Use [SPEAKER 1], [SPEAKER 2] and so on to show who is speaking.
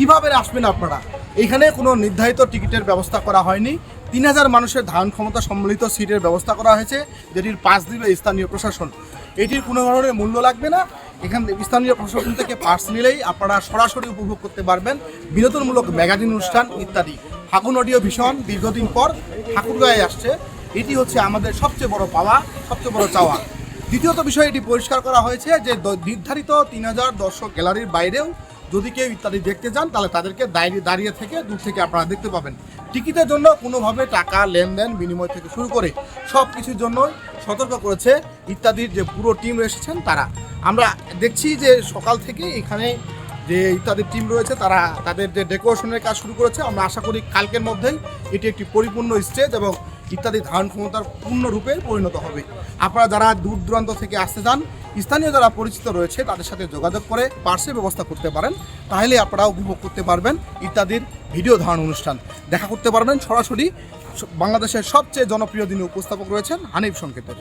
[SPEAKER 1] কীভাবে আসবেন আপনারা? এখানে কোনো নির্ধারিত টিকিটের ব্যবস্থা করা হয়নি। তিন হাজার মানুষের ধারণ ক্ষমতা সম্মিলিত সিটের ব্যবস্থা করা হয়েছে, যেটির পাশ দিবে স্থানীয় প্রশাসন। এটির কোনো ধরনের মূল্য লাগবে না। এখান স্থানীয় প্রশাসন থেকে পার্স নিলেই আপনারা সরাসরি উপভোগ করতে পারবেন। বিনোদনমূলক ম্যাগাজিন অনুষ্ঠান ইত্যাদি। ফাগুন অডিও ভীষণ দীর্ঘদিন পর ঠাকুরগাঁয়ে আসছে। এটি হচ্ছে আমাদের সবচেয়ে বড় পাওয়া সবচেয়ে বড় চাওয়া। দ্বিতীয়ত বিষয় এটি পরিষ্কার করা হয়েছে যে নির্ধারিত তিন হাজার দর্শক গ্যালারির বাইরেও যদি কেউ ইত্যাদি দেখতে চান, তাহলে তাদেরকে দাঁড়িয়ে দাঁড়িয়ে থেকে দূর থেকে আপনারা দেখতে পাবেন। টিকিটের জন্য কোনোভাবে টাকা, লেনদেন, বিনিময় থেকে শুরু করে সব কিছুর জন্যই সতর্ক করেছে ইত্যাদির যে পুরো টিম এসেছেন তারা। আমরা দেখছি যে সকাল থেকে এখানে যে ইত্যাদি টিম রয়েছে, তারা তাদের যে ডেকোরেশনের কাজ শুরু করেছে। আমরা আশা করি কালকের মধ্যেই এটি একটি পরিপূর্ণ স্টেজ এবং ইত্যাদি ধারণ ক্ষমতার পূর্ণরূপে পরিণত হবে। আপনারা যারা দূর দূরান্ত থেকে আসতে চান স্থানীয় যারা পরিচিত রয়েছে, তাদের সাথে যোগাযোগ করে পার্সের ব্যবস্থা করতে পারেন। তাহলে আপনারা উপভোগ করতে পারবেন ইত্যাদির ভিডিও ধারণ অনুষ্ঠান। দেখা করতে পারবেন সরাসরি বাংলাদেশের সবচেয়ে জনপ্রিয় দিনে উপস্থাপক রয়েছেন হানিফ সংকেতের।